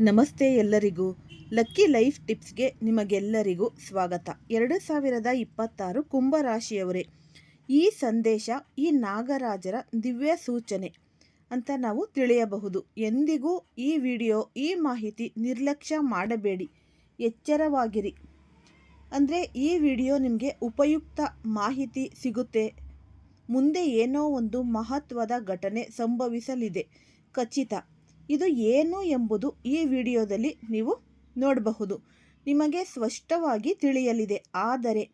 ನಮಸ್ತೆ ಎಲ್ಲರಿಗೂ. Lucky life ಟಿಪ್ಸ್ಗೆ ನಿಮಗೆಲ್ಲರಿಗೂ ಸ್ವಾಗತ. ಎರಡು ಸಾವಿರದ ಇಪ್ಪತ್ತಾರು ಕುಂಭರಾಶಿಯವರೇ, ಈ ಸಂದೇಶ ಈ ನಾಗರಾಜರ ದಿವ್ಯ ಸೂಚನೆ ಅಂತ ನಾವು ತಿಳಿಯಬಹುದು. ಎಂದಿಗೂ ಈ ವಿಡಿಯೋ, ಈ ಮಾಹಿತಿ ನಿರ್ಲಕ್ಷ್ಯ ಮಾಡಬೇಡಿ. ಎಚ್ಚರವಾಗಿರಿ. ಅಂದರೆ ಈ ವಿಡಿಯೋ ನಿಮಗೆ ಉಪಯುಕ್ತ ಮಾಹಿತಿ ಸಿಗುತ್ತೆ. ಮುಂದೆ ಏನೋ ಒಂದು ಮಹತ್ವದ ಘಟನೆ ಸಂಭವಿಸಲಿದೆ. ಖಚಿತ. ಇದು ಏನು ಎಂಬುದು ಈ ವಿಡಿಯೋದಲ್ಲಿ ನೀವು ನೋಡಬಹುದು. ನಿಮಗೆ ಸ್ಪಷ್ಟವಾಗಿ ತಿಳಿಯಲಿದೆ. ಆದರೆ,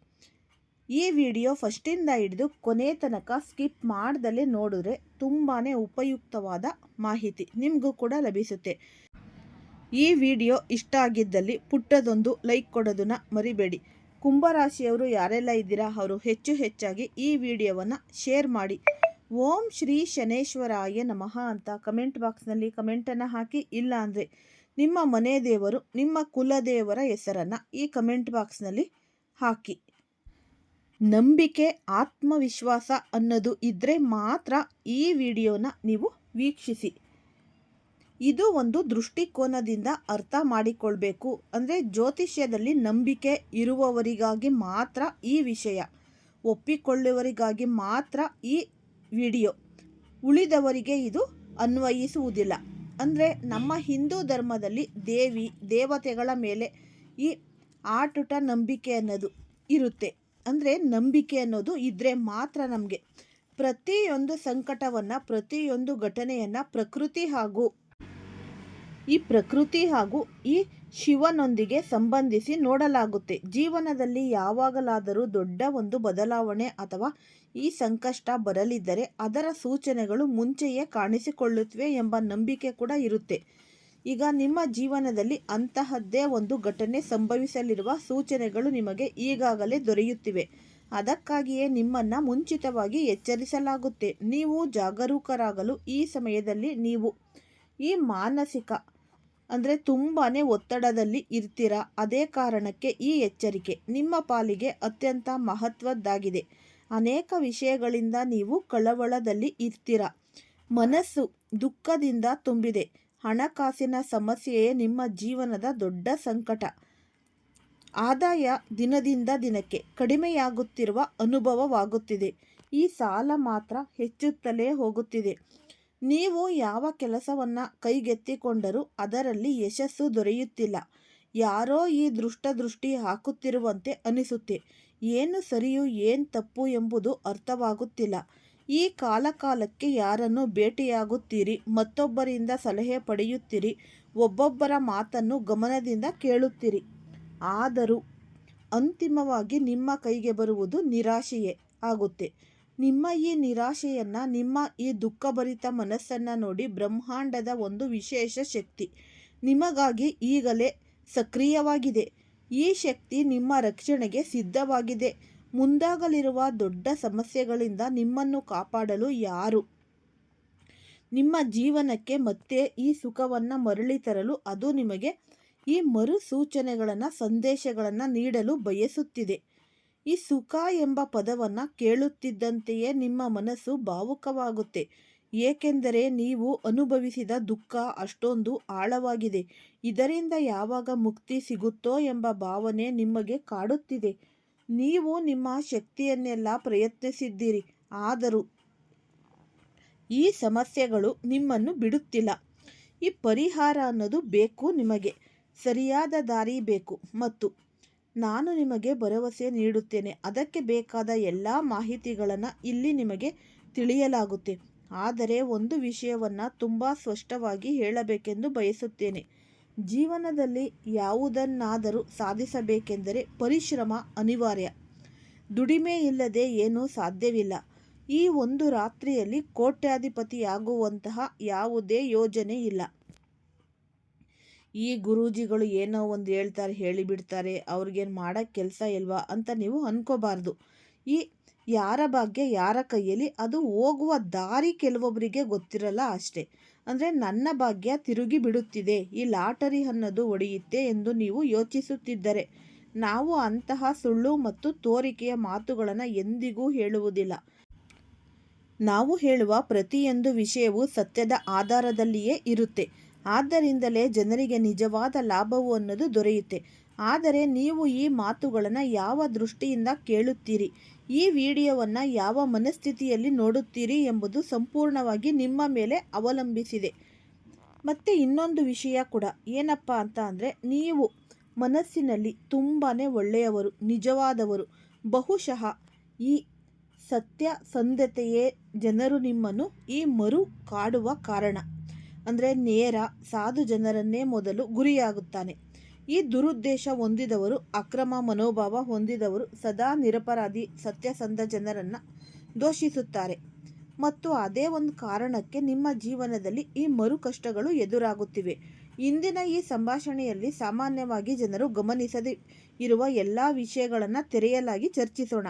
ಈ ವಿಡಿಯೋ ಫಸ್ಟಿಂದ ಹಿಡಿದು ಕೊನೆ ತನಕ ಸ್ಕಿಪ್ ಮಾಡ್ದಲೇ ನೋಡಿದ್ರೆ ತುಂಬಾ ಉಪಯುಕ್ತವಾದ ಮಾಹಿತಿ ನಿಮಗೂ ಕೂಡ ಲಭಿಸುತ್ತೆ. ಈ ವಿಡಿಯೋ ಇಷ್ಟ ಆಗಿದ್ದಲ್ಲಿ ಪುಟ್ಟದೊಂದು ಲೈಕ್ ಕೊಡೋದನ್ನು ಮರಿಬೇಡಿ. ಕುಂಭರಾಶಿಯವರು ಯಾರೆಲ್ಲ ಇದ್ದೀರಾ, ಅವರು ಹೆಚ್ಚು ಹೆಚ್ಚಾಗಿ ಈ ವಿಡಿಯೋವನ್ನು ಶೇರ್ ಮಾಡಿ. ಓಂ ಶ್ರೀ ಶನೇಶ್ವರಾಯ ನಮಃ ಅಂತ ಕಮೆಂಟ್ ಬಾಕ್ಸ್ನಲ್ಲಿ ಕಮೆಂಟನ್ನು ಹಾಕಿ. ಇಲ್ಲ ಅಂದರೆ ನಿಮ್ಮ ಮನೆ ದೇವರು, ನಿಮ್ಮ ಕುಲದೇವರ ಹೆಸರನ್ನು ಈ ಕಮೆಂಟ್ ಬಾಕ್ಸ್ನಲ್ಲಿ ಹಾಕಿ. ನಂಬಿಕೆ, ಆತ್ಮವಿಶ್ವಾಸ ಅನ್ನೋದು ಇದ್ದರೆ ಮಾತ್ರ ಈ ವಿಡಿಯೋನ ನೀವು ವೀಕ್ಷಿಸಿ. ಇದು ಒಂದು ದೃಷ್ಟಿಕೋನದಿಂದ ಅರ್ಥ ಮಾಡಿಕೊಳ್ಬೇಕು. ಅಂದರೆ ಜ್ಯೋತಿಷ್ಯದಲ್ಲಿ ನಂಬಿಕೆ ಇರುವವರಿಗಾಗಿ ಮಾತ್ರ ಈ ವಿಷಯ. ಒಪ್ಪಿಕೊಳ್ಳುವವರಿಗಾಗಿ ಮಾತ್ರ ಈ ವಿಡಿಯೋ. ಉಳಿದವರಿಗೆ ಇದು ಅನ್ವಯಿಸುವುದಿಲ್ಲ. ಅಂದರೆ ನಮ್ಮ ಹಿಂದೂ ಧರ್ಮದಲ್ಲಿ ದೇವಿ, ದೇವತೆಗಳ ಮೇಲೆ ಈ ಆಟುಟ ನಂಬಿಕೆ ಅನ್ನೋದು ಇರುತ್ತೆ. ಅಂದರೆ ನಂಬಿಕೆ ಅನ್ನೋದು ಇದ್ದರೆ ಮಾತ್ರ ನಮಗೆ. ಪ್ರತಿಯೊಂದು ಸಂಕಟವನ್ನು, ಪ್ರತಿಯೊಂದು ಘಟನೆಯನ್ನು ಪ್ರಕೃತಿ ಹಾಗೂ ಈ ಪ್ರಕೃತಿ ಹಾಗೂ ಈ ಶಿವನೊಂದಿಗೆ ಸಂಬಂಧಿಸಿ ನೋಡಲಾಗುತ್ತೆ. ಜೀವನದಲ್ಲಿ ಯಾವಾಗಲಾದರೂ ದೊಡ್ಡ ಒಂದು ಬದಲಾವಣೆ ಅಥವಾ ಈ ಸಂಕಷ್ಟ ಬರಲಿದ್ದರೆ ಅದರ ಸೂಚನೆಗಳು ಮುಂಚೆಯೇ ಕಾಣಿಸಿಕೊಳ್ಳುತ್ತವೆ ಎಂಬ ನಂಬಿಕೆ ಕೂಡ ಇರುತ್ತೆ. ಈಗ ನಿಮ್ಮ ಜೀವನದಲ್ಲಿ ಅಂತಹದ್ದೇ ಒಂದು ಘಟನೆ ಸಂಭವಿಸಲಿರುವ ಸೂಚನೆಗಳು ನಿಮಗೆ ಈಗಾಗಲೇ ದೊರೆಯುತ್ತಿವೆ. ಅದಕ್ಕಾಗಿಯೇ ನಿಮ್ಮನ್ನು ಮುಂಚಿತವಾಗಿ ಎಚ್ಚರಿಸಲಾಗುತ್ತೆ. ನೀವು ಜಾಗರೂಕರಾಗಲು ಈ ಸಮಯದಲ್ಲಿ ನೀವು ಈ ಮಾನಸಿಕ, ಅಂದರೆ ತುಂಬಾ ಒತ್ತಡದಲ್ಲಿ ಇರ್ತೀರಾ? ಅದೇ ಕಾರಣಕ್ಕೆ ಈ ಎಚ್ಚರಿಕೆ ನಿಮ್ಮ ಪಾಲಿಗೆ ಅತ್ಯಂತ ಮಹತ್ವದ್ದಾಗಿದೆ. ಅನೇಕ ವಿಷಯಗಳಿಂದ ನೀವು ಕಳವಳದಲ್ಲಿ ಇರ್ತೀರ. ಮನಸ್ಸು ದುಃಖದಿಂದ ತುಂಬಿದೆ. ಹಣಕಾಸಿನ ಸಮಸ್ಯೆಯೇ ನಿಮ್ಮ ಜೀವನದ ದೊಡ್ಡ ಸಂಕಟ. ಆದಾಯ ದಿನದಿಂದ ದಿನಕ್ಕೆ ಕಡಿಮೆಯಾಗುತ್ತಿರುವ ಅನುಭವವಾಗುತ್ತಿದೆ. ಈ ಸಾಲ ಮಾತ್ರ ಹೆಚ್ಚುತ್ತಲೇ ಹೋಗುತ್ತಿದೆ. ನೀವು ಯಾವ ಕೆಲಸವನ್ನು ಕೈಗೆತ್ತಿಕೊಂಡರೂ ಅದರಲ್ಲಿ ಯಶಸ್ಸು ದೊರೆಯುತ್ತಿಲ್ಲ. ಯಾರೋ ಈ ದೃಷ್ಟದೃಷ್ಟಿ ಹಾಕುತ್ತಿರುವಂತೆ ಅನಿಸುತ್ತೆ. ಏನು ಸರಿಯು ಏನು ತಪ್ಪು ಎಂಬುದು ಅರ್ಥವಾಗುತ್ತಿಲ್ಲ. ಈ ಕಾಲಕಾಲಕ್ಕೆ ಯಾರನ್ನು ಭೇಟಿಯಾಗುತ್ತೀರಿ? ಮತ್ತೊಬ್ಬರಿಂದ ಸಲಹೆ ಪಡೆಯುತ್ತೀರಿ? ಒಬ್ಬೊಬ್ಬರ ಮಾತನ್ನು ಗಮನದಿಂದ ಕೇಳುತ್ತೀರಿ. ಆದರೂ ಅಂತಿಮವಾಗಿ ನಿಮ್ಮ ಕೈಗೆ ಬರುವುದು ನಿರಾಶೆಯೇ ಆಗುತ್ತೆ. ನಿಮ್ಮ ಈ ನಿರಾಶೆಯನ್ನು, ನಿಮ್ಮ ಈ ದುಃಖಭರಿತ ಮನಸ್ಸನ್ನು ನೋಡಿ ಬ್ರಹ್ಮಾಂಡದ ಒಂದು ವಿಶೇಷ ಶಕ್ತಿ ನಿಮಗಾಗಿ ಈಗಲೇ ಸಕ್ರಿಯವಾಗಿದೆ. ಈ ಶಕ್ತಿ ನಿಮ್ಮ ರಕ್ಷಣೆಗೆ ಸಿದ್ಧವಾಗಿದೆ. ಮುಂದಾಗಲಿರುವ ದೊಡ್ಡ ಸಮಸ್ಯೆಗಳಿಂದ ನಿಮ್ಮನ್ನು ಕಾಪಾಡಲು ಯಾರು? ನಿಮ್ಮ ಜೀವನಕ್ಕೆ ಮತ್ತೆ ಈ ಸುಖವನ್ನು ಮರಳಿ ತರಲು ಅದು ನಿಮಗೆ ಈ ಮರು ಸೂಚನೆಗಳನ್ನು, ಸಂದೇಶಗಳನ್ನು ನೀಡಲು ಬಯಸುತ್ತಿದೆ. ಈ ಸುಖ ಎಂಬ ಪದವನ್ನು ಕೇಳುತ್ತಿದ್ದಂತೆಯೇ ನಿಮ್ಮ ಮನಸ್ಸು ಭಾವುಕವಾಗುತ್ತೆ. ಏಕೆಂದರೆ ನೀವು ಅನುಭವಿಸಿದ ದುಃಖ ಅಷ್ಟೊಂದು ಆಳವಾಗಿದೆ. ಇದರಿಂದ ಯಾವಾಗ ಮುಕ್ತಿ ಸಿಗುತ್ತೋ ಎಂಬ ಭಾವನೆ ನಿಮಗೆ ಕಾಡುತ್ತಿದೆ. ನೀವು ನಿಮ್ಮ ಶಕ್ತಿಯನ್ನೆಲ್ಲ ಪ್ರಯತ್ನಿಸಿದ್ದೀರಿ. ಆದರೂ ಈ ಸಮಸ್ಯೆಗಳು ನಿಮ್ಮನ್ನು ಬಿಡುತ್ತಿಲ್ಲ. ಈ ಪರಿಹಾರ ಅನ್ನೋದು ಬೇಕು ನಿಮಗೆ. ಸರಿಯಾದ ದಾರಿ ಬೇಕು. ಮತ್ತು ನಾನು ನಿಮಗೆ ಭರವಸೆ ನೀಡುತ್ತೇನೆ. ಅದಕ್ಕೆ ಬೇಕಾದ ಎಲ್ಲ ಮಾಹಿತಿಗಳನ್ನು ಇಲ್ಲಿ ನಿಮಗೆ ತಿಳಿಯಲಾಗುತ್ತೆ. ಆದರೆ ಒಂದು ವಿಷಯವನ್ನು ತುಂಬ ಸ್ಪಷ್ಟವಾಗಿ ಹೇಳಬೇಕೆಂದು ಬಯಸುತ್ತೇನೆ. ಜೀವನದಲ್ಲಿ ಯಾವುದನ್ನಾದರೂ ಸಾಧಿಸಬೇಕೆಂದರೆ ಪರಿಶ್ರಮ ಅನಿವಾರ್ಯ. ದುಡಿಮೆ ಇಲ್ಲದೆ ಏನೂ ಸಾಧ್ಯವಿಲ್ಲ. ಈ ಒಂದು ರಾತ್ರಿಯಲ್ಲಿ ಕೋಟ್ಯಾಧಿಪತಿಯಾಗುವಂತಹ ಯಾವುದೇ ಯೋಜನೆ ಇಲ್ಲ. ಈ ಗುರೂಜಿಗಳು ಏನೋ ಒಂದು ಹೇಳ್ತಾರೆ, ಹೇಳಿಬಿಡ್ತಾರೆ, ಅವ್ರಿಗೇನು ಮಾಡೋಕ್ಕೆ ಕೆಲಸ ಇಲ್ವಾ ಅಂತ ನೀವು ಅನ್ಕೋಬಾರ್ದು. ಈ ಯಾರ ಭಾಗ್ಯ ಯಾರ ಕೈಯಲ್ಲಿ ಅದು ಹೋಗುವ ದಾರಿ ಕೆಲವೊಬ್ಬರಿಗೆ ಗೊತ್ತಿರಲ್ಲ ಅಷ್ಟೇ. ಅಂದರೆ ನನ್ನ ಭಾಗ್ಯ ತಿರುಗಿ ಬಿಡುತ್ತಿದೆ, ಈ ಲಾಟರಿ ಅನ್ನೋದು ಒಡೆಯುತ್ತೆ ಎಂದು ನೀವು ಯೋಚಿಸುತ್ತಿದ್ದರೆ ನಾವು ಅಂತಹ ಸುಳ್ಳು ಮತ್ತು ತೋರಿಕೆಯ ಮಾತುಗಳನ್ನು ಎಂದಿಗೂ ಹೇಳುವುದಿಲ್ಲ. ನಾವು ಹೇಳುವ ಪ್ರತಿಯೊಂದು ವಿಷಯವು ಸತ್ಯದ ಆಧಾರದಲ್ಲಿಯೇ ಇರುತ್ತೆ. ಆದ್ದರಿಂದಲೇ ಜನರಿಗೆ ನಿಜವಾದ ಲಾಭವು ಅನ್ನೋದು ದೊರೆಯುತ್ತೆ. ಆದರೆ ನೀವು ಈ ಮಾತುಗಳನ್ನು ಯಾವ ದೃಷ್ಟಿಯಿಂದ ಕೇಳುತ್ತೀರಿ? ಈ ವಿಡಿಯೋವನ್ನು ಯಾವ ಮನಸ್ಥಿತಿಯಲ್ಲಿ ನೋಡುತ್ತೀರಿ ಎಂಬುದು ಸಂಪೂರ್ಣವಾಗಿ ನಿಮ್ಮ ಮೇಲೆ ಅವಲಂಬಿಸಿದೆ. ಮತ್ತು ಇನ್ನೊಂದು ವಿಷಯ ಕೂಡ ಏನಪ್ಪ ಅಂತ ಅಂದರೆ, ನೀವು ಮನಸ್ಸಿನಲ್ಲಿ ತುಂಬಾ ಒಳ್ಳೆಯವರು, ನಿಜವಾದವರು. ಬಹುಶಃ ಈ ಸತ್ಯ ಸಂಧತೆಯೇ ಜನರು ನಿಮ್ಮನ್ನು ಈ ಮರು ಕಾಡುವ ಕಾರಣ. ಅಂದರೆ ನೇರ ಸಾಧು ಜನರನ್ನೇ ಮೊದಲು ಗುರಿಯಾಗುತ್ತಾನೆ. ಈ ದುರುದ್ದೇಶ ಹೊಂದಿದವರು, ಅಕ್ರಮ ಮನೋಭಾವ ಹೊಂದಿದವರು ಸದಾ ನಿರಪರಾಧಿ ಸತ್ಯಸಂಧ ಜನರನ್ನು ದೋಷಿಸುತ್ತಾರೆ. ಮತ್ತು ಅದೇ ಒಂದು ಕಾರಣಕ್ಕೆ ನಿಮ್ಮ ಜೀವನದಲ್ಲಿ ಈ ಮರು ಕಷ್ಟಗಳು ಎದುರಾಗುತ್ತಿವೆ. ಇಂದಿನ ಈ ಸಂಭಾಷಣೆಯಲ್ಲಿ ಸಾಮಾನ್ಯವಾಗಿ ಜನರು ಗಮನಿಸದೆ ಇರುವ ಎಲ್ಲ ವಿಷಯಗಳನ್ನು ತೆರೆಯಲಾಗಿ ಚರ್ಚಿಸೋಣ.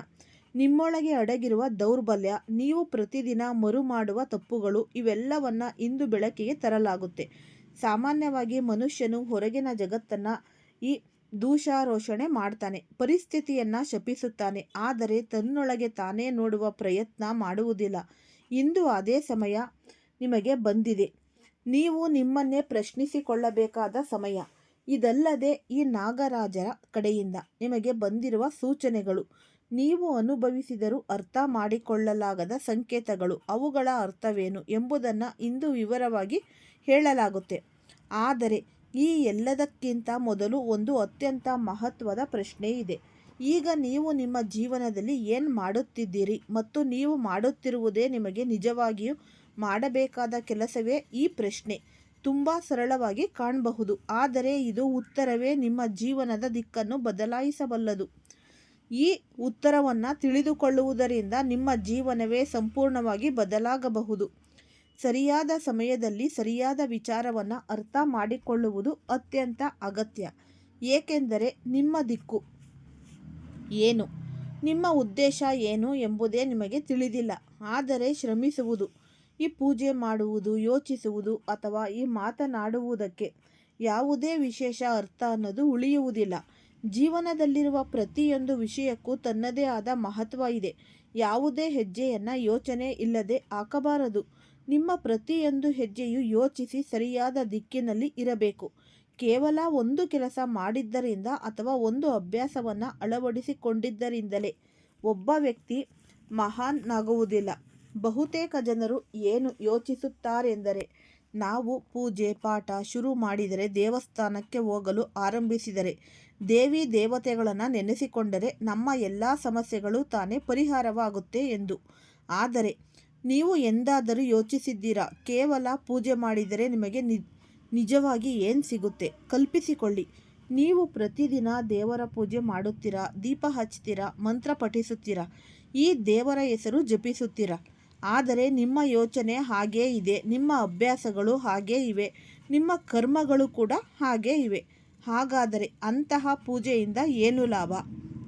ನಿಮ್ಮೊಳಗೆ ಅಡಗಿರುವ ದೌರ್ಬಲ್ಯ, ನೀವು ಪ್ರತಿದಿನ ಮರು ಮಾಡುವ ತಪ್ಪುಗಳು ಇವೆಲ್ಲವನ್ನ ಇಂದು ಬೆಳಕಿಗೆ ತರಲಾಗುತ್ತೆ. ಸಾಮಾನ್ಯವಾಗಿ ಮನುಷ್ಯನು ಹೊರಗಿನ ಜಗತ್ತನ್ನು ಈ ದೂಷಾರೋಷಣೆ ಮಾಡ್ತಾನೆ, ಪರಿಸ್ಥಿತಿಯನ್ನು ಶಪಿಸುತ್ತಾನೆ, ಆದರೆ ತನ್ನೊಳಗೆ ತಾನೇ ನೋಡುವ ಪ್ರಯತ್ನ ಮಾಡುವುದಿಲ್ಲ. ಇಂದು ಅದೇ ಸಮಯ ನಿಮಗೆ ಬಂದಿದೆ. ನೀವು ನಿಮ್ಮನ್ನೇ ಪ್ರಶ್ನಿಸಿಕೊಳ್ಳಬೇಕಾದ ಸಮಯ. ಇದಲ್ಲದೆ ಈ ನಾಗರಾಜರ ಕಡೆಯಿಂದ ನಿಮಗೆ ಬಂದಿರುವ ಸೂಚನೆಗಳು. ನೀವು ಅನುಭವಿಸಿದರೂ ಅರ್ಥ ಮಾಡಿಕೊಳ್ಳಲಾಗದ ಸಂಕೇತಗಳು. ಅವುಗಳ ಅರ್ಥವೇನು ಎಂಬುದನ್ನು ಇಂದು ವಿವರವಾಗಿ ಹೇಳಲಾಗುತ್ತೆ. ಆದರೆ ಈ ಎಲ್ಲದಕ್ಕಿಂತ ಮೊದಲು ಒಂದು ಅತ್ಯಂತ ಮಹತ್ವದ ಪ್ರಶ್ನೆ ಇದೆ. ಈಗ ನೀವು ನಿಮ್ಮ ಜೀವನದಲ್ಲಿ ಏನು ಮಾಡುತ್ತಿದ್ದೀರಿ ಮತ್ತು ನೀವು ಮಾಡುತ್ತಿರುವುದೇ ನಿಮಗೆ ನಿಜವಾಗಿಯೂ ಮಾಡಬೇಕಾದ ಕೆಲಸವೇ ಈ ಪ್ರಶ್ನೆ. ತುಂಬ ಸರಳವಾಗಿ ಕಾಣಬಹುದು. ಆದರೆ ಇದು ಉತ್ತರವೇ ನಿಮ್ಮ ಜೀವನದ ದಿಕ್ಕನ್ನು ಬದಲಾಯಿಸಬಲ್ಲದು. ಈ ಉತ್ತರವನ್ನು ತಿಳಿದುಕೊಳ್ಳುವುದರಿಂದ ನಿಮ್ಮ ಜೀವನವೇ ಸಂಪೂರ್ಣವಾಗಿ ಬದಲಾಗಬಹುದು. ಸರಿಯಾದ ಸಮಯದಲ್ಲಿ ಸರಿಯಾದ ವಿಚಾರವನ್ನು ಅರ್ಥ ಮಾಡಿಕೊಳ್ಳುವುದು ಅತ್ಯಂತ ಅಗತ್ಯ. ಏಕೆಂದರೆ ನಿಮ್ಮ ದಿಕ್ಕು ಏನು? ನಿಮ್ಮ ಉದ್ದೇಶ ಏನು ಎಂಬುದೇ ನಿಮಗೆ ತಿಳಿದಿಲ್ಲ. ಆದರೆ ಶ್ರಮಿಸುವುದು, ಈ ಪೂಜೆ ಮಾಡುವುದು, ಯೋಚಿಸುವುದು ಅಥವಾ ಈ ಮಾತನಾಡುವುದಕ್ಕೆ ಯಾವುದೇ ವಿಶೇಷ ಅರ್ಥ ಅನ್ನೋದು ಉಳಿಯುವುದಿಲ್ಲ. ಜೀವನದಲ್ಲಿರುವ ಪ್ರತಿಯೊಂದು ವಿಷಯಕ್ಕೂ ತನ್ನದೇ ಆದ ಮಹತ್ವ ಇದೆ. ಯಾವುದೇ ಹೆಜ್ಜೆಯನ್ನು ಯೋಚನೆ ಇಲ್ಲದೆ ಹಾಕಬಾರದು. ನಿಮ್ಮ ಪ್ರತಿಯೊಂದು ಹೆಜ್ಜೆಯು ಯೋಚಿಸಿ ಸರಿಯಾದ ದಿಕ್ಕಿನಲ್ಲಿ ಇರಬೇಕು. ಕೇವಲ ಒಂದು ಕೆಲಸ ಮಾಡಿದ್ದರಿಂದ ಅಥವಾ ಒಂದು ಅಭ್ಯಾಸವನ್ನು ಅಳವಡಿಸಿಕೊಂಡಿದ್ದರಿಂದಲೇ ಒಬ್ಬ ವ್ಯಕ್ತಿ ಮಹಾನ್ನಾಗುವುದಿಲ್ಲ ಬಹುತೇಕ ಜನರು ಏನು ಯೋಚಿಸುತ್ತಾರೆಂದರೆ, ನಾವು ಪೂಜೆ, ಪಾಠ ಶುರು ಮಾಡಿದರೆ, ದೇವಸ್ಥಾನಕ್ಕೆ ಹೋಗಲು ಆರಂಭಿಸಿದರೆ, ದೇವಿ ದೇವತೆಗಳನ್ನು ನೆನೆಸಿಕೊಂಡರೆ ನಮ್ಮ ಎಲ್ಲ ಸಮಸ್ಯೆಗಳು ತಾನೇ ಪರಿಹಾರವಾಗುತ್ತೆ ಎಂದು. ಆದರೆ ನೀವು ಎಂದಾದರೂ ಯೋಚಿಸಿದ್ದೀರಾ? ಕೇವಲ ಪೂಜೆ ಮಾಡಿದರೆ ನಿಮಗೆ ನಿಜವಾಗಿ ಏನು ಸಿಗುತ್ತೆ? ಕಲ್ಪಿಸಿಕೊಳ್ಳಿ. ನೀವು ಪ್ರತಿದಿನ ದೇವರ ಪೂಜೆ ಮಾಡುತ್ತೀರಾ? ದೀಪ ಹಚ್ತೀರಾ ಮಂತ್ರ ಪಠಿಸುತ್ತೀರಾ? ಈ ದೇವರ ಹೆಸರು ಜಪಿಸುತ್ತೀರಾ? ಆದರೆ ನಿಮ್ಮ ಯೋಚನೆ ಹಾಗೇ ಇದೆ. ನಿಮ್ಮ ಅಭ್ಯಾಸಗಳು ಹಾಗೇ ಇವೆ. ನಿಮ್ಮ ಕರ್ಮಗಳು ಕೂಡ ಹಾಗೇ ಇವೆ. ಹಾಗಾದರೆ ಅಂತಹ ಪೂಜೆಯಿಂದ ಏನು ಲಾಭ?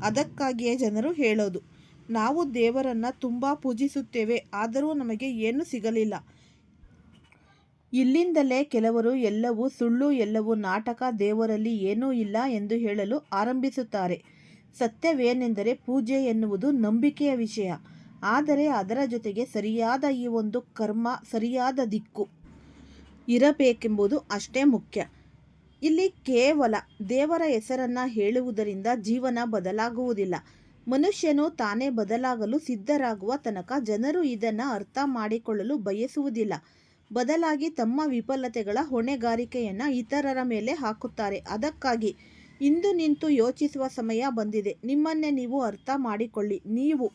ಅದಕ್ಕಾಗಿಯೇ ಜನರು ಹೇಳೋದು. ನಾವು ದೇವರನ್ನು ತುಂಬ ಪೂಜಿಸುತ್ತೇವೆ, ಆದರೂ ನಮಗೆ ಏನು ಸಿಗಲಿಲ್ಲ. ಇಲ್ಲಿಂದಲೇ ಕೆಲವರು ಎಲ್ಲವೂ ಸುಳ್ಳು, ಎಲ್ಲವೂ ನಾಟಕ, ದೇವರಲ್ಲಿ ಏನೂ ಇಲ್ಲ ಎಂದು ಹೇಳಲು ಆರಂಭಿಸುತ್ತಾರೆ. ಸತ್ಯವೇನೆಂದರೆ ಪೂಜೆ ಎನ್ನುವುದು ನಂಬಿಕೆಯ ವಿಷಯ. ಆದರೆ ಅದರ ಜೊತೆಗೆ ಸರಿಯಾದ ಈ ಒಂದು ಕರ್ಮ, ಸರಿಯಾದ ದಿಕ್ಕು ಇರಬೇಕೆಂಬುದು ಅಷ್ಟೇ ಮುಖ್ಯ. ಇಲ್ಲಿ ಕೇವಲ ದೇವರ ಹೆಸರನ್ನು ಹೇಳುವುದರಿಂದ ಜೀವನ ಬದಲಾಗುವುದಿಲ್ಲ. ಮನುಷ್ಯನು ತಾನೇ ಬದಲಾಗಲು ಸಿದ್ಧರಾಗುವ ತನಕ ಜನರು ಇದನ್ನು ಅರ್ಥ ಮಾಡಿಕೊಳ್ಳಲು ಬಯಸುವುದಿಲ್ಲ. ಬದಲಾಗಿ ತಮ್ಮ ವಿಫಲತೆಗಳ ಹೊಣೆಗಾರಿಕೆಯನ್ನು ಇತರರ ಮೇಲೆ ಹಾಕುತ್ತಾರೆ. ಅದಕ್ಕಾಗಿ ಇಂದು ನಿಂತು ಯೋಚಿಸುವ ಸಮಯ ಬಂದಿದೆ. ನಿಮ್ಮನ್ನೇ ನೀವು ಅರ್ಥ ಮಾಡಿಕೊಳ್ಳಿ. ನೀವು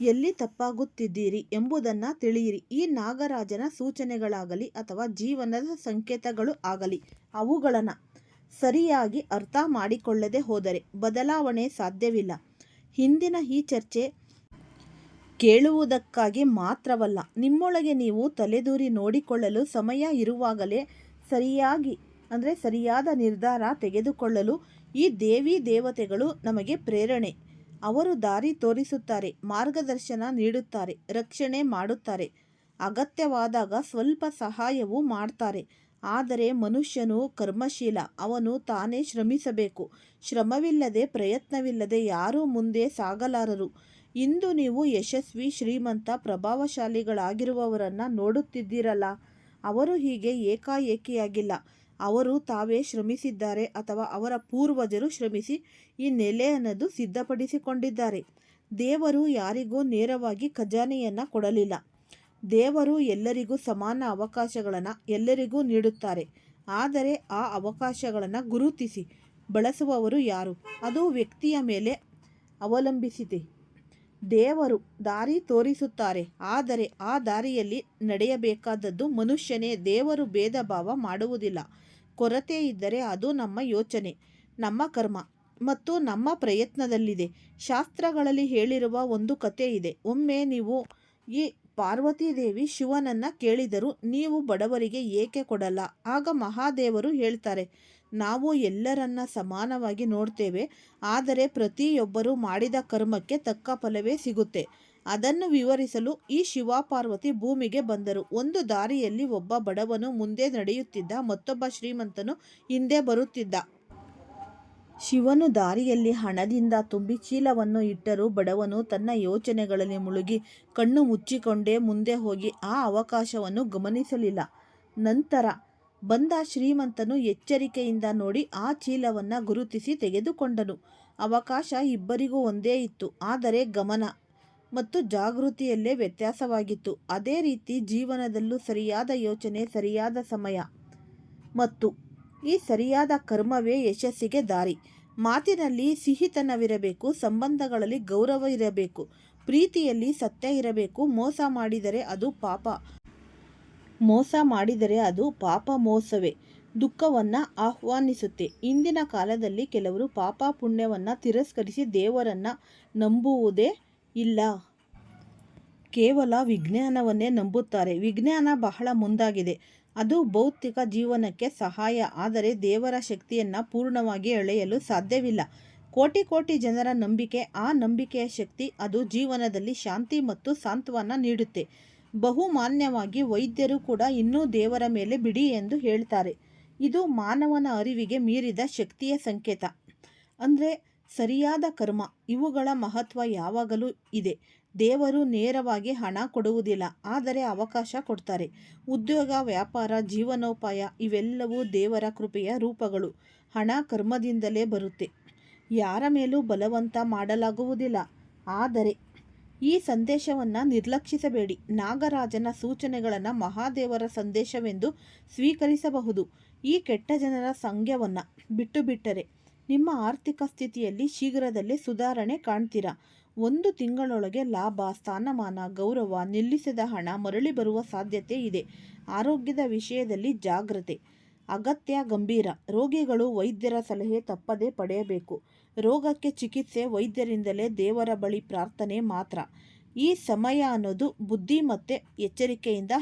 ಎಲ್ಲಿ ತಪ್ಪಾಗುತ್ತಿದ್ದೀರಿ ಎಂಬುದನ್ನು ತಿಳಿಯಿರಿ. ಈ ನಾಗರಾಜನ ಸೂಚನೆಗಳಾಗಲಿ ಅಥವಾ ಜೀವನದ ಸಂಕೇತಗಳು ಆಗಲಿ, ಅವುಗಳನ್ನು ಸರಿಯಾಗಿ ಅರ್ಥ ಮಾಡಿಕೊಳ್ಳದೆ ಹೋದರೆ ಬದಲಾವಣೆ ಸಾಧ್ಯವಿಲ್ಲ. ಹಿಂದಿನ ಈ ಚರ್ಚೆ ಕೇಳುವುದಕ್ಕಾಗಿ ಮಾತ್ರವಲ್ಲ, ನಿಮ್ಮೊಳಗೆ ನೀವು ತಲೆದೂರಿ ನೋಡಿಕೊಳ್ಳಲು ಸಮಯ ಇರುವಾಗಲೇ ಸರಿಯಾಗಿ, ಅಂದರೆ ಸರಿಯಾದ ನಿರ್ಧಾರ ತೆಗೆದುಕೊಳ್ಳಲು ಈ ದೇವಿ ದೇವತೆಗಳು ನಮಗೆ ಪ್ರೇರಣೆ. ಅವರು ದಾರಿ ತೋರಿಸುತ್ತಾರೆ, ಮಾರ್ಗದರ್ಶನ ನೀಡುತ್ತಾರೆ, ರಕ್ಷಣೆ ಮಾಡುತ್ತಾರೆ. ಅಗತ್ಯವಾದಾಗ ಸ್ವಲ್ಪ ಸಹಾಯವೂ ಮಾಡ್ತಾರೆ. ಆದರೆ ಮನುಷ್ಯನು ಕರ್ಮಶೀಲ, ಅವನು ತಾನೇ ಶ್ರಮಿಸಬೇಕು. ಶ್ರಮವಿಲ್ಲದೆ ಪ್ರಯತ್ನವಿಲ್ಲದೆ ಯಾರೂ ಮುಂದೆ ಸಾಗಲಾರರು. ಇಂದು ನೀವು ಯಶಸ್ವಿ, ಶ್ರೀಮಂತ, ಪ್ರಭಾವಶಾಲಿಗಳಾಗಿರುವವರನ್ನು ನೋಡುತ್ತಿದ್ದೀರಲ್ಲ? ಅವರು ಹೀಗೆ ಏಕಾಏಕಿಯಾಗಿಲ್ಲ. ಅವರು ತಾವೇ ಶ್ರಮಿಸಿದ್ದಾರೆ ಅಥವಾ ಅವರ ಪೂರ್ವಜರು ಶ್ರಮಿಸಿ ಈ ನೆಲೆ ಅನ್ನೋದು ಸಿದ್ಧಪಡಿಸಿಕೊಂಡಿದ್ದಾರೆ. ದೇವರು ಯಾರಿಗೂ ನೇರವಾಗಿ ಖಜಾನೆಯನ್ನು ಕೊಡಲಿಲ್ಲ. ದೇವರು ಎಲ್ಲರಿಗೂ ಸಮಾನ ಅವಕಾಶಗಳನ್ನು ಎಲ್ಲರಿಗೂ ನೀಡುತ್ತಾರೆ. ಆದರೆ ಆ ಅವಕಾಶಗಳನ್ನು ಗುರುತಿಸಿ ಬಳಸುವವರು ಯಾರು? ಅದು ವ್ಯಕ್ತಿಯ ಮೇಲೆ ಅವಲಂಬಿಸಿದೆ. ದೇವರು ದಾರಿ ತೋರಿಸುತ್ತಾರೆ. ಆದರೆ ಆ ದಾರಿಯಲ್ಲಿ ನಡೆಯಬೇಕಾದದ್ದು ಮನುಷ್ಯನೇ. ದೇವರು ಭೇದ ಭಾವ ಮಾಡುವುದಿಲ್ಲ. ಕೊರತೆ ಇದ್ದರೆ ಅದು ನಮ್ಮ ಯೋಚನೆ, ನಮ್ಮ ಕರ್ಮ ಮತ್ತು ನಮ್ಮ ಪ್ರಯತ್ನದಲ್ಲಿದೆ. ಶಾಸ್ತ್ರಗಳಲ್ಲಿ ಹೇಳಿರುವ ಒಂದು ಕತೆ ಇದೆ. ಒಮ್ಮೆ ನೀವು ಈ ಪಾರ್ವತೀದೇವಿ ಶಿವನನ್ನು ಕೇಳಿದರು ನೀವು ಬಡವರಿಗೆ ಏಕೆ ಕೊಡಲ್ಲ? ಆಗ ಮಹಾದೇವರು ಹೇಳ್ತಾರೆ, ನಾವು ಎಲ್ಲರನ್ನ ಸಮಾನವಾಗಿ ನೋಡ್ತೇವೆ, ಆದರೆ ಪ್ರತಿಯೊಬ್ಬರು ಮಾಡಿದ ಕರ್ಮಕ್ಕೆ ತಕ್ಕ ಫಲವೇ ಸಿಗುತ್ತೆ. ಅದನ್ನು ವಿವರಿಸಲು ಈ ಶಿವಪಾರ್ವತಿ ಭೂಮಿಗೆ ಬಂದರು. ಒಂದು ದಾರಿಯಲ್ಲಿ ಒಬ್ಬ ಬಡವನು ಮುಂದೆ ನಡೆಯುತ್ತಿದ್ದ, ಮತ್ತೊಬ್ಬ ಶ್ರೀಮಂತನು ಹಿಂದೆ ಬರುತ್ತಿದ್ದ. ಶಿವನು ದಾರಿಯಲ್ಲಿ ಹಣದಿಂದ ತುಂಬಿ ಚೀಲವನ್ನು ಇಟ್ಟರೂ ಬಡವನು ತನ್ನ ಯೋಚನೆಗಳಲ್ಲಿ ಮುಳುಗಿ ಕಣ್ಣು ಮುಚ್ಚಿಕೊಂಡೇ ಮುಂದೆ ಹೋಗಿ ಆ ಅವಕಾಶವನ್ನು ಗಮನಿಸಲಿಲ್ಲ. ನಂತರ ಬಂದ ಶ್ರೀಮಂತನು ಎಚ್ಚರಿಕೆಯಿಂದ ನೋಡಿ ಆ ಚೀಲವನ್ನು ಗುರುತಿಸಿ ತೆಗೆದುಕೊಂಡನು. ಅವಕಾಶ ಇಬ್ಬರಿಗೂ ಒಂದೇ ಇತ್ತು, ಆದರೆ ಗಮನ ಮತ್ತು ಜಾಗೃತಿಯಲ್ಲೇ ವ್ಯತ್ಯಾಸವಾಗಿತ್ತು. ಅದೇ ರೀತಿ ಜೀವನದಲ್ಲೂ ಸರಿಯಾದ ಯೋಚನೆ, ಸರಿಯಾದ ಸಮಯ ಮತ್ತು ಈ ಸರಿಯಾದ ಕರ್ಮವೇ ಯಶಸ್ಸಿಗೆ ದಾರಿ. ಮಾತಿನಲ್ಲಿ ಸಿಹಿತನವಿರಬೇಕು, ಸಂಬಂಧಗಳಲ್ಲಿ ಗೌರವ ಇರಬೇಕು, ಪ್ರೀತಿಯಲ್ಲಿ ಸತ್ಯ ಇರಬೇಕು, ಮೋಸ ಮಾಡಿದರೆ ಅದು ಪಾಪ. ಮೋಸ ಮಾಡಿದರೆ ಅದು ಪಾಪ ಮೋಸವೇ. ದುಃಖವನ್ನು ಆಹ್ವಾನಿಸುತ್ತೆ. ಇಂದಿನ ಕಾಲದಲ್ಲಿ ಕೆಲವರು ಪಾಪ ಪುಣ್ಯವನ್ನು ತಿರಸ್ಕರಿಸಿ ದೇವರನ್ನು ನಂಬುವುದೇ ಇಲ್ಲ. ಕೇವಲ ವಿಜ್ಞಾನವನ್ನೇ ನಂಬುತ್ತಾರೆ. ವಿಜ್ಞಾನ ಬಹಳ ಮುಂದಾಗಿದೆ. ಅದು ಭೌತಿಕ ಜೀವನಕ್ಕೆ ಸಹಾಯ, ಆದರೆ ದೇವರ ಶಕ್ತಿಯನ್ನು ಪೂರ್ಣವಾಗಿ ಎಳೆಯಲು ಸಾಧ್ಯವಿಲ್ಲ. ಕೋಟಿ ಕೋಟಿ ಜನರ ನಂಬಿಕೆ, ಆ ನಂಬಿಕೆಯ ಶಕ್ತಿ ಅದು ಜೀವನದಲ್ಲಿ ಶಾಂತಿ ಮತ್ತು ಸಾಂತ್ವನ ನೀಡುತ್ತೆ. ಬಹುಮಾನ್ಯವಾಗಿ ವೈದ್ಯರು ಕೂಡ ಇನ್ನೂ ದೇವರ ಮೇಲೆ ಬಿಡಿ ಎಂದು ಹೇಳ್ತಾರೆ. ಇದು ಮಾನವನ ಅರಿವಿಗೆ ಮೀರಿದ ಶಕ್ತಿಯ ಸಂಕೇತ. ಅಂದರೆ ಸರಿಯಾದ ಕರ್ಮ, ಇವುಗಳ ಮಹತ್ವ ಯಾವಾಗಲೂ ಇದೆ. ದೇವರು ನೇರವಾಗಿ ಹಣ ಕೊಡುವುದಿಲ್ಲ, ಆದರೆ ಅವಕಾಶ ಕೊಡ್ತಾರೆ. ಉದ್ಯೋಗ, ವ್ಯಾಪಾರ, ಜೀವನೋಪಾಯ ಇವೆಲ್ಲವೂ ದೇವರ ಕೃಪೆಯ ರೂಪಗಳು. ಹಣ ಕರ್ಮದಿಂದಲೇ ಬರುತ್ತೆ. ಯಾರ ಮೇಲೂ ಬಲವಂತ ಮಾಡಲಾಗುವುದಿಲ್ಲ. ಆದರೆ ಈ ಸಂದೇಶವನ್ನು ನಿರ್ಲಕ್ಷಿಸಬೇಡಿ. ನಾಗರಾಜನ ಸೂಚನೆಗಳನ್ನು ಮಹಾದೇವರ ಸಂದೇಶವೆಂದು ಸ್ವೀಕರಿಸಬಹುದು. ಈ ಕೆಟ್ಟ ಜನರ ಸಂಘವನ್ನು ಬಿಟ್ಟು ಬಿಟ್ಟರೆ ನಿಮ್ಮ ಆರ್ಥಿಕ ಸ್ಥಿತಿಯಲ್ಲಿ ಶೀಘ್ರದಲ್ಲೇ ಸುಧಾರಣೆ ಕಾಣ್ತೀರಾ? ಒಂದು ತಿಂಗಳೊಳಗೆ ಲಾಭ, ಸ್ಥಾನಮಾನ, ಗೌರವ, ನಿಲ್ಲಿಸಿದ ಹಣ ಮರಳಿ ಬರುವ ಸಾಧ್ಯತೆ ಇದೆ. ಆರೋಗ್ಯದ ವಿಷಯದಲ್ಲಿ ಜಾಗ್ರತೆ. ಅಗತ್ಯ ಗಂಭೀರ. ರೋಗಿಗಳು ವೈದ್ಯರ ಸಲಹೆ ತಪ್ಪದೇ ಪಡೆಯಬೇಕು. ರೋಗಕ್ಕೆ ಚಿಕಿತ್ಸೆ ವೈದ್ಯರಿಂದಲೇ ದೇವರ ಬಳಿ ಪ್ರಾರ್ಥನೆ ಮಾತ್ರ. ಈ ಸಮಯ ಅನ್ನೋದು ಬುದ್ಧಿ ಮತ್ತು ಎಚ್ಚರಿಕೆಯಿಂದ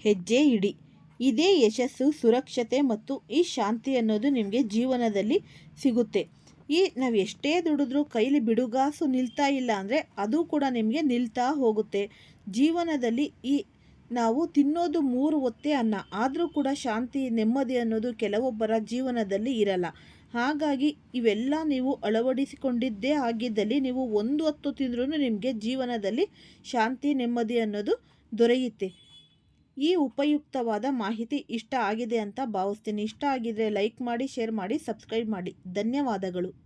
ಹೆಜ್ಜೆ ಇಡಿ. ಇದೇ ಯಶಸ್ಸು, ಸುರಕ್ಷತೆ ಮತ್ತು ಈ ಶಾಂತಿ ಅನ್ನೋದು ನಿಮಗೆ ಜೀವನದಲ್ಲಿ ಸಿಗುತ್ತೆ. ಈ ನಾವು ಎಷ್ಟೇ ದುಡಿದ್ರೂ ಕೈಲಿ ಬಿಡುಗಾಸು ನಿಲ್ತಾ ಇಲ್ಲ ಅಂದರೆ ಅದು ಕೂಡ ನಿಮಗೆ ನಿಲ್ತಾ ಹೋಗುತ್ತೆ. ಜೀವನದಲ್ಲಿ ಈ ನಾವು ತಿನ್ನೋದು ಮೂರು ಹೊತ್ತೇ ಅನ್ನ, ಆದರೂ ಕೂಡ ಶಾಂತಿ, ನೆಮ್ಮದಿ ಅನ್ನೋದು ಕೆಲವೊಬ್ಬರ ಜೀವನದಲ್ಲಿ ಇರಲ್ಲ. ಹಾಗಾಗಿ ಇವೆಲ್ಲ ನೀವು ಅಳವಡಿಸಿಕೊಂಡಿದ್ದೇ ಆಗಿದ್ದಲ್ಲಿ ನೀವು ಒಂದು ಹೊತ್ತು ತಿಂದ್ರೂ ನಿಮಗೆ ಜೀವನದಲ್ಲಿ ಶಾಂತಿ, ನೆಮ್ಮದಿ ಅನ್ನೋದು ದೊರೆಯುತ್ತೆ. ಈ ಉಪಯುಕ್ತವಾದ ಮಾಹಿತಿ ಇಷ್ಟ ಆಗಿದೆ ಅಂತ ಭಾವಿಸ್ತೀನಿ. ಇಷ್ಟ ಆಗಿದ್ರೆ ಲೈಕ್ ಮಾಡಿ ಶೇರ್ ಮಾಡಿ ಸಬ್ಸ್ಕ್ರೈಬ್ ಮಾಡಿ. ಧನ್ಯವಾದಗಳು.